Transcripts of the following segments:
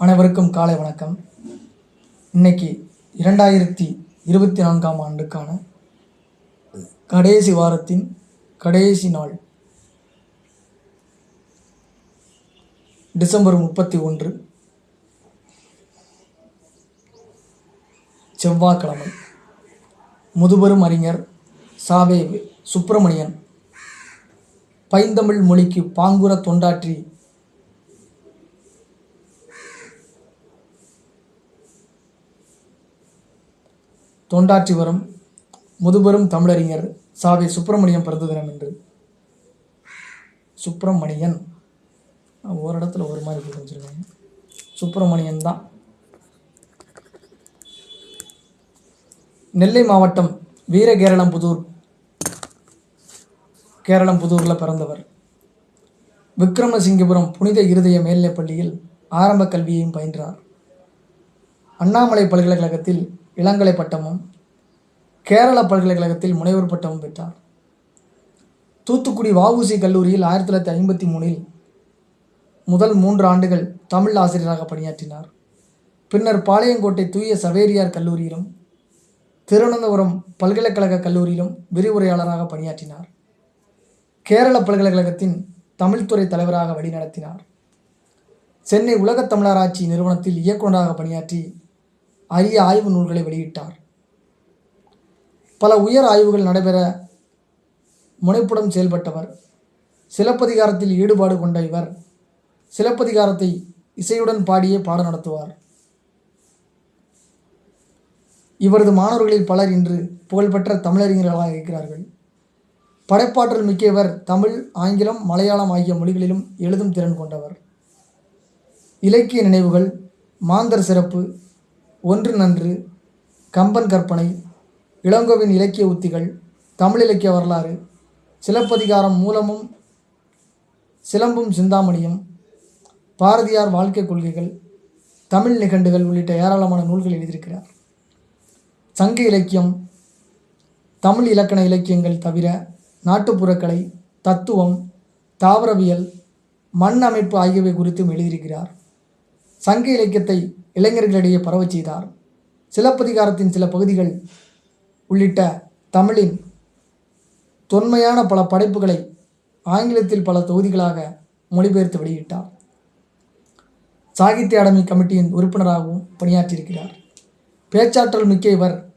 அனைவருக்கும் காலை வணக்கம். இன்னைக்கு இரண்டாயிரத்தி இருபத்தி நான்காம் ஆண்டுக்கான கடைசி வாரத்தின் கடைசி நாள். டிசம்பர் முப்பத்தி ஒன்று. செவ்வாய்க்கிழமை. முதுபெரும் அறிஞர் சாவே சுப்பிரமணியன். பைந்தமிழ் மொழிக்கு பாங்குர தொண்டாற்றி தொண்டாற்றி வரும் முதுபெரும் தமிழறிஞர் சாவே சுப்பிரமணியம் பிறந்த தினம் என்று சுப்பிரமணியன். ஒரு இடத்துல ஒரு மாதிரி போட்டு வச்சுருக்காங்க. சுப்பிரமணியன் தான் நெல்லை மாவட்டம் வீரகேரளம்புதூர் கேரளம்புதூரில் பிறந்தவர். விக்ரமசிங்கபுரம் புனித இருதய மேல்நிலைப் பள்ளியில் ஆரம்ப கல்வியையும் பயின்றார். அண்ணாமலை பல்கலைக்கழகத்தில் இளங்கலை பட்டமும் கேரள பல்கலைக்கழகத்தில் முனைவர் பட்டமும் பெற்றார். தூத்துக்குடி வஉசி கல்லூரியில் ஆயிரத்தி தொள்ளாயிரத்தி ஐம்பத்தி மூணில் முதல் மூன்று ஆண்டுகள் தமிழ் ஆசிரியராக பணியாற்றினார். பின்னர் பாளையங்கோட்டை தூய சவேரியார் கல்லூரியிலும் திருவனந்தபுரம் பல்கலைக்கழக கல்லூரியிலும் விரிவுரையாளராக பணியாற்றினார். கேரள பல்கலைக்கழகத்தின் தமிழ்துறை தலைவராக வழிநடத்தினார். சென்னை உலகத் தமிழராட்சி நிறுவனத்தில் இயக்குநராக பணியாற்றி அரிய ஆய்வு நூல்களை வெளியிட்டார். பல உயர் ஆய்வுகள் நடைபெற முனைப்புடன் செயல்பட்டவர். சிலப்பதிகாரத்தில் ஈடுபாடு கொண்ட இவர் சிலப்பதிகாரத்தை இசையுடன் பாடியே பாட நடத்துவார். இவரது மாணவர்களில் பலர் இன்று புகழ்பெற்ற தமிழறிஞர்களாக இருக்கிறார்கள். படைப்பாற்றல் மிக்க இவர் தமிழ் ஆங்கிலம் மலையாளம் ஆகிய மொழிகளிலும் எழுதும் திறன் கொண்டவர். இலக்கிய நினைவுகள் மாந்தர் சிறப்பு ஒன்று நன்று கம்பன் கற்பனை இளங்கோவின் இலக்கிய உத்திகள் தமிழ் இலக்கிய வரலாறு சிலப்பதிகாரம் மூலமும் சிலம்பும் சிந்தாமணியும் பாரதியார் வாழ்க்கை கொள்கைகள் தமிழ் நிகண்டுகள் உள்ளிட்ட ஏராளமான நூல்கள் எழுதியிருக்கிறார். சங்க இலக்கியம் தமிழ் இலக்கண இலக்கியங்கள் தவிர நாட்டுப்புறக்கலை தத்துவம் தாவரவியல் மண் அமைப்பு ஆகியவை குறித்தும் எழுதியிருக்கிறார். சங்க இலக்கியத்தை இளைஞர்களிடையே பரவச் செய்தார். சிலப்பதிகாரத்தின் சில பகுதிகள் உள்ளிட்ட தமிழின் தொன்மையான பல படைப்புகளை ஆங்கிலத்தில் பல தொகுதிகளாக மொழிபெயர்த்து வெளியிட்டார். சாகித்ய அகாடமி கமிட்டியின் உறுப்பினராகவும் பணியாற்றியிருக்கிறார். பேச்சாற்றல் மிக்க இவர்.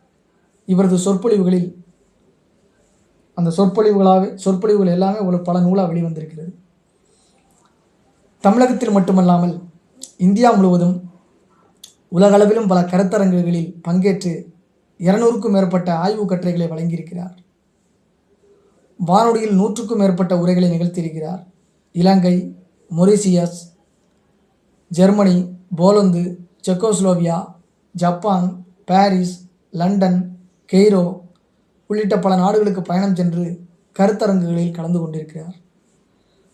இவரது சொற்பொழிவுகளில் அந்த சொற்பொழிவுகளாகவே சொற்பொழிவுகள் எல்லாமே ஒரு பல நூலாக வெளிவந்திருக்கிறது. தமிழகத்தில் மட்டுமல்லாமல் இந்தியா முழுவதும் உலகளவிலும் பல கருத்தரங்குகளில் பங்கேற்று இருநூறுக்கும் மேற்பட்ட ஆய்வு கட்டுரைகளை வழங்கியிருக்கிறார். வானொலியில் நூற்றுக்கும் மேற்பட்ட உரைகளை நிகழ்த்தியிருக்கிறார். Ilangai Mauritius Germany Poland Czechoslovakia Japan Paris London Cairo உள்ளிட்ட பல நாடுகளுக்கு பயணம் சென்று கருத்தரங்குகளில் கலந்து கொண்டிருக்கிறார்.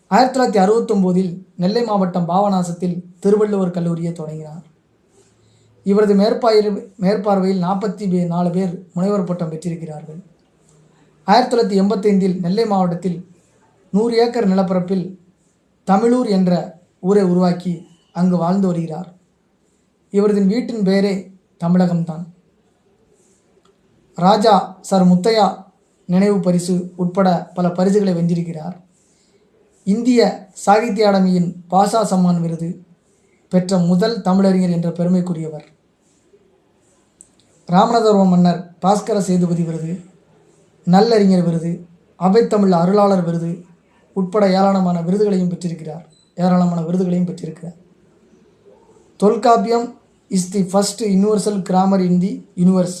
ஆயிரத்தி தொள்ளாயிரத்தி அறுபத்தொம்போதில் நெல்லை மாவட்டம் பாவநாசத்தில் திருவள்ளுவர் கல்லூரியை தொடங்கினார். இவரது மேற்பாயில் மேற்பார்வையில் நாற்பத்தி பே நாலு பேர் முனைவர் பட்டம் பெற்றிருக்கிறார்கள். ஆயிரத்தி தொள்ளாயிரத்தி எண்பத்தைந்தில் நெல்லை மாவட்டத்தில் நூறு ஏக்கர் நிலப்பரப்பில் தமிழூர் என்ற ஊரை உருவாக்கி அங்கு வாழ்ந்து வருகிறார். இவரது வீட்டின் பெயரே தமிழகம்தான். ராஜா சர் முத்தையா நினைவு பரிசு உட்பட பல பரிசுகளை வென்றிருக்கிறார். இந்திய சாகித்ய அகாடமியின் பாஷா சம்மான் விருது பெற்ற முதல் தமிழறிஞர் என்ற பெருமைக்குரியவர். ராமநாதபுரம் மன்னர் பாஸ்கர சேதுபதி விருது நல்லறிஞர் விருது அவைத்தமிழ் அருளாளர் விருது உட்பட ஏராளமான விருதுகளையும் பெற்றிருக்கிறார். ஏராளமான விருதுகளையும் பெற்றிருக்கிறார். Tholkappiyam is the first universal grammar in the universe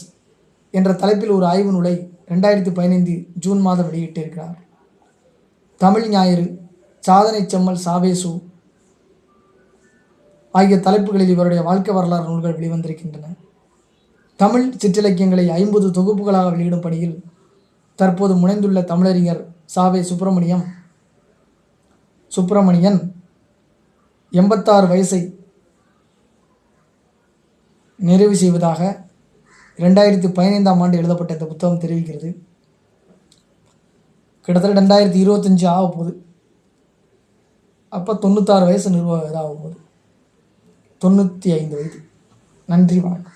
என்ற தலைப்பில் ஒரு ஆய்வு நூலை ரெண்டாயிரத்தி பதினைந்து ஜூன் மாதம் வெளியிட்டிருக்கிறார். தமிழ் ஞாயிறு சாதனை செம்மல் சாவேசு ஆகிய தலைப்புகளில் இவருடைய வாழ்க்கை வரலாறு நூல்கள் வெளிவந்திருக்கின்றன. தமிழ் சிற்றிலக்கியங்களை ஐம்பது தொகுப்புகளாக வெளியிடும் பணியில் தற்போது முனைந்துள்ள தமிழறிஞர் சாவே சுப்பிரமணியம் சுப்பிரமணியன் எண்பத்தாறு வயசை நிறைவு செய்வதாக ரெண்டாயிரத்தி பதினைந்தாம் ஆண்டு எழுதப்பட்ட இந்த புத்தகம் தெரிவிக்கிறது. கிட்டத்தட்ட ரெண்டாயிரத்தி இருபத்தஞ்சி ஆக போகுது அப்போ தொண்ணூத்தாறு வயசு நிர்வாக இதாக போகுது தொண்ணூற்றி ஐந்து வயது. நன்றி வணக்கம்.